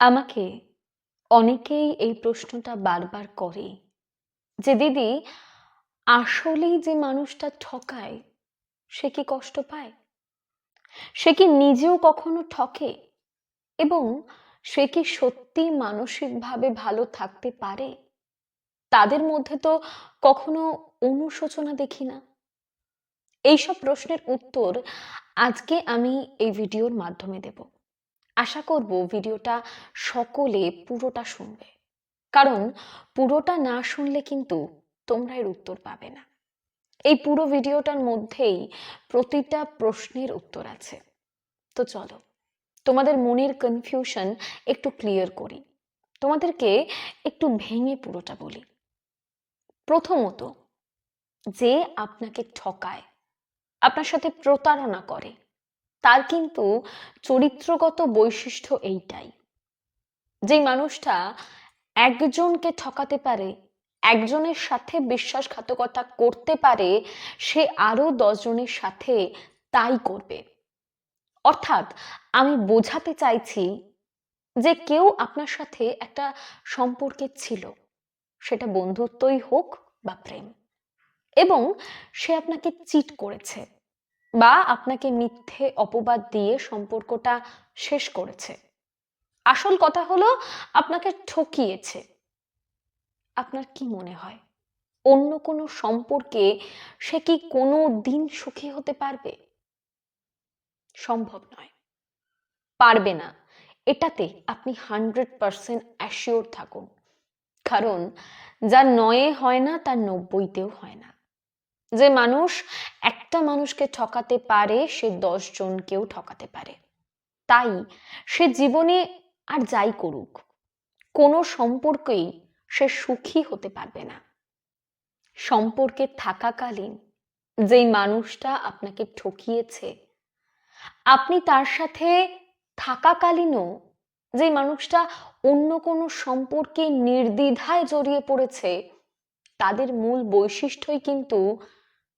আমাকে অনেকেই এই প্রশ্নটা বারবার করে যে, দিদি, আসলেই যে মানুষটা ঠকায়, সে কি কষ্ট পায়? সে কি নিজেও কখনো ঠকে? এবং সে কি সত্যি মানসিকভাবে ভালো থাকতে পারে? তাদের মধ্যে তো কখনো অনুশোচনা দেখি না। এইসব প্রশ্নের উত্তর আজকে আমি এই ভিডিওর মাধ্যমে দেব। আশা করব ভিডিওটা সকলে পুরোটা শুনবে। কারণ পুরোটা না শুনলে কিন্তু তোমরা এর উত্তর পাবে না। এই পুরো ভিডিওটার মধ্যেই প্রতিটা প্রশ্নের উত্তর আছে। তো চলো, তোমাদের মনের কনফিউশন একটু ক্লিয়ার করি। তোমাদেরকে একটু ভেঙে পুরোটা বলি। প্রথমত, যে আপনাকে ঠকায়, আপনার সাথে প্রতারণা করে তার কিন্তু চরিত্রগত বৈশিষ্ট্য এইটাই। যেই মানুষটা একজনকে ঠকাতে পারে, একজনের সাথে বিশ্বাসঘাতকতা করতে পারে, সে আরও দশজনের সাথে তাই করবে। অর্থাৎ আমি বোঝাতে চাইছি যে কেউ আপনার সাথে একটা সম্পর্কে ছিল, সেটা বন্ধুত্বই হোক বা প্রেম, এবং সে আপনাকে চিট করেছে। বা আপনাকে মিথ্যে অপবাদ দিয়ে সম্পর্কটা শেষ করেছে। আসল কথা হলো, আপনাকে ঠকিয়েছে। আপনার কি মনে হয়? অন্য কোনো সম্পর্কে সে কি কোনো দিন সুখী হতে পারবে? সম্ভব নয়। পারবে না। এটাতে আপনি হান্ড্রেড পারসেন্ট অ্যাসিওর থাকুন। কারণ, যা নয়ে হয় না তার নব্বইতেও হয় না। যে মানুষ একটা মানুষকে ঠকাতে পারে, সে জনকেও ঠকাতে পারে। তাই সে জীবনে আর যাই করুক, কোনো সম্পর্কেই সে সুখী হতে পারবে না। সম্পর্কে থাকাকালীন যেই মানুষটা আপনাকে ঠকিয়েছে, আপনি তার সাথে থাকাকালীনও যে মানুষটা অন্য কোনো সম্পর্কে নির্দ্বিধায় জড়িয়ে পড়েছে, তাদের মূল বৈশিষ্ট্যই কিন্তু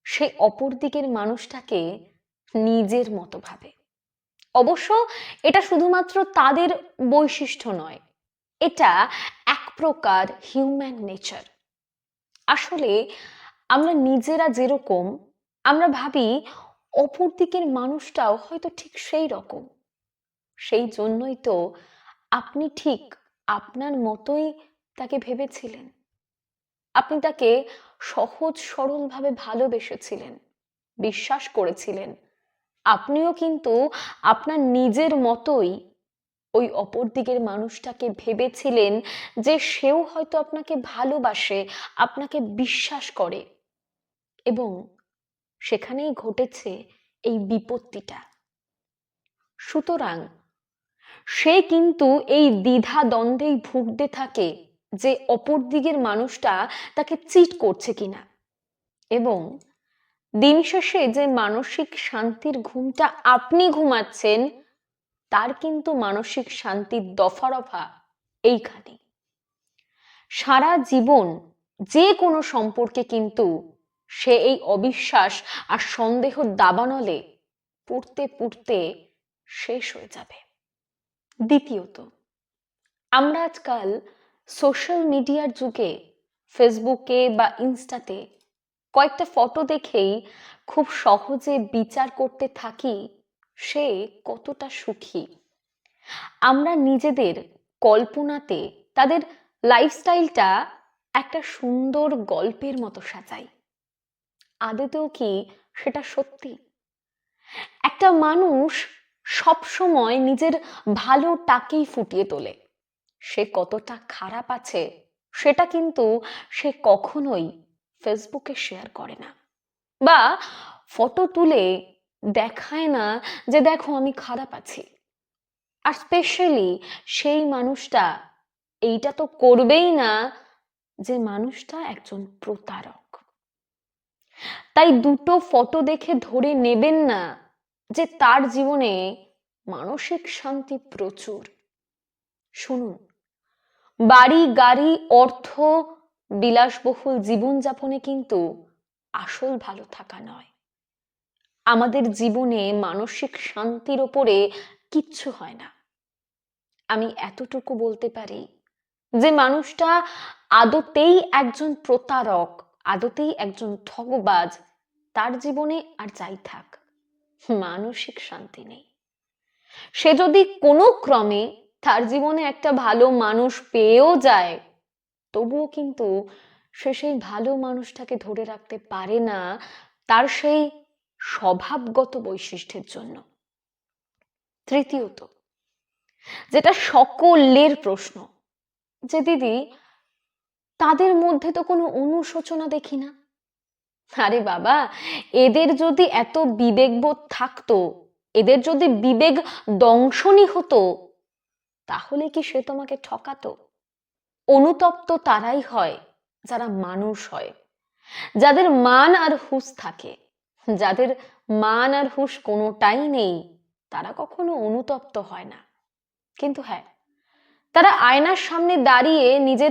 সে অপর দিকের মানুষটাকে নিজের মতো ভাবে। অবশ্য এটা শুধুমাত্র তাদের বৈশিষ্ট্য নয়, এটা এক প্রকার হিউম্যান নেচার আসলে আমরা নিজেরা যেরকম, আমরা ভাবি অপর দিকের মানুষটাও হয়তো ঠিক সেই রকম। সেই জন্যই তো আপনি ঠিক আপনার মতোই তাকে ভেবেছিলেন। আপনি তাকে সহজ সরলভাবে ভালোবেসেছিলেন, বিশ্বাস করেছিলেন। আপনিও কিন্তু আপনার নিজের মতোই ওই অপর দিকের মানুষটাকে ভেবেছিলেন যে সেও হয়তো আপনাকে ভালোবাসে, আপনাকে বিশ্বাস করে। এবং সেখানেই ঘটেছে এই বিপত্তিটা। সুতরাং সে কিন্তু এই দ্বিধা দ্বন্দ্বেই ভুগতে থাকে। যে অপর দিকের মানুষটা তাকে চিট করছে কিনা। এবং দিন শেষে যে মানসিক শান্তির ঘুমটা আপনি ঘুমাচ্ছেন, তার কিন্তু মানসিক শান্তির দফা রফা এইখানে। সারা জীবন যে কোনো সম্পর্কে কিন্তু সে এই অবিশ্বাস আর সন্দেহ দাবানলে পড়তে পড়তে শেষ হয়ে যাবে। দ্বিতীয়ত, আমরা আজকাল সোশ্যাল মিডিয়ার যুগে ফেসবুকে বা ইনস্টাতে কয়েকটা ফটো দেখেই খুব সহজে বিচার করতে থাকি সে কতটা সুখী। আমরা নিজেদের কল্পনাতে তাদের লাইফস্টাইলটা একটা সুন্দর গল্পের মতো সাজাই। আদতেও কি সেটা সত্যি? একটা মানুষ সব সময় নিজের ভালোটাকেই ফুটিয়ে তোলে। সে কতটা খারাপ আছে, সেটা কিন্তু সে কখনোই ফেসবুকে শেয়ার করে না। বা ফটো তুলে দেখায় না যে, দেখো, আমি খারাপ আছি। আর স্পেশালি সেই মানুষটা, এইটা তো করবেই না যে, মানুষটা একজন প্রতারক। তাই দুটো ফটো দেখে ধরে নেবেন না যে, তার জীবনে মানসিক শান্তি প্রচুর। শুনুন বাড়ি, গাড়ি, অর্থ, বিলাসবহুল জীবনযাপনে কিন্তু আসল ভালো থাকা নয়। আমাদের জীবনে মানসিক শান্তির ওপরে কিচ্ছু হয় না। আমি এতটুকু বলতে পারি যে মানুষটা আদতেই একজন প্রতারক, আদতেই একজন ঠগবাজ, তার জীবনে আর যাই থাক, মানসিক শান্তি নেই। সে যদি কোনো ক্রমে তার জীবনে একটা ভালো মানুষ পেয়েও যায়, তবুও কিন্তু সে সেই ভালো মানুষটাকে ধরে রাখতে পারে না তার সেই স্বভাবগত বৈশিষ্ট্যের জন্য। তৃতীয়ত, যেটা সকলের প্রশ্ন, যে দিদি, তাদের মধ্যে তো কোনো অনুশোচনা দেখি না। আরে বাবা, এদের যদি এত বিবেকবোধ থাকতো, এদের যদি বিবেক দংশনই হতো তাহলে কি সে তোমাকে ঠকাতো? অনুতপ্ত তারাই হয়, যারা মানুষ হয়। যাদের মান আর হুঁশ থাকে, যাদের মান আর হুঁশ কোনোটাই নেই, তারা কখনো অনুতপ্ত হয় না। কিন্তু হ্যাঁ তারা আয়নার সামনে দাঁড়িয়ে নিজের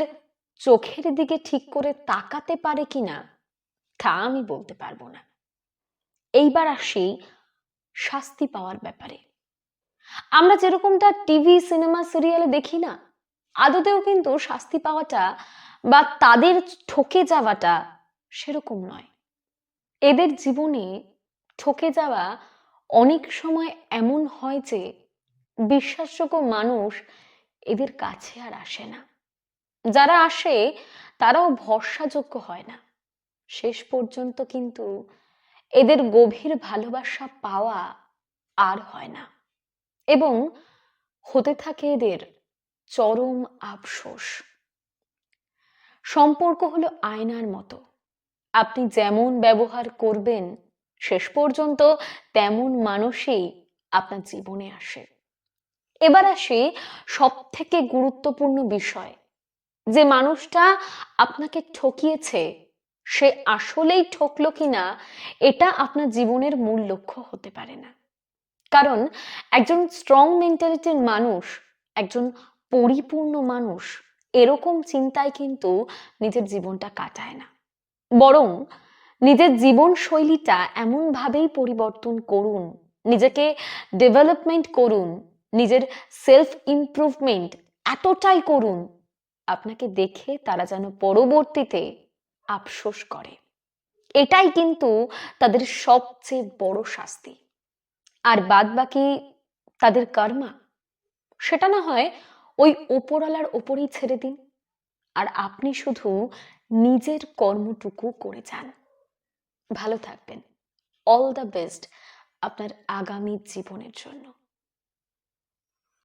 চোখের দিকে ঠিক করে তাকাতে পারে কিনা তা আমি বলতে পারব না। এইবার আসি শাস্তি পাওয়ার ব্যাপারে। আমরা যেরকমটা টিভি, সিনেমা, সিরিয়ালে দেখি না, আদতেও কিন্তু শাস্তি পাওয়াটা বা তাদের ঠকে যাওয়াটা সেরকম নয়। এদের জীবনে ঠকে যাওয়া অনেক সময় এমন হয় যে বিশ্বাসযোগ্য মানুষ এদের কাছে আর আসে না। যারা আসে, তারাও ভরসাযোগ্য হয় না। শেষ পর্যন্ত কিন্তু এদের গভীর ভালোবাসা পাওয়া আর হয় না। এবং হতে থাকে এদের চরম আফসোস। সম্পর্ক হলো আয়নার মতো। আপনি যেমন ব্যবহার করবেন, শেষ পর্যন্ত তেমন মানুষই আপনার জীবনে আসে। এবার আসি সব থেকে গুরুত্বপূর্ণ বিষয়। যে মানুষটা আপনাকে ঠকিয়েছে, সে আসলেই ঠকলো কিনা, এটা আপনার জীবনের মূল লক্ষ্য হতে পারে না। কারণ একজন স্ট্রং মেন্টালিটির মানুষ, একজন পরিপূর্ণ মানুষ, এরকম চিন্তায় কিন্তু নিজের জীবনটা কাটায় না। বরং নিজের জীবন শৈলীটা এমনভাবেই পরিবর্তন করুন, নিজেকে ডেভেলপমেন্ট করুন, নিজের সেলফ ইমপ্রুভমেন্ট এতটাই করুন, আপনাকে দেখে তারা যেন পরবর্তীতে আফসোস করে। এটাই কিন্তু তাদের সবচেয়ে বড় শাস্তি। আর বাদ বাকি তাদের কর্মা, সেটা না হয় ওই ওপরওয়ালার ওপরেই ছেড়ে দিন। আর আপনি শুধু নিজের কর্মটুকু করে যান। ভালো থাকবেন। অল দ্য বেস্ট আপনার আগামী জীবনের জন্য।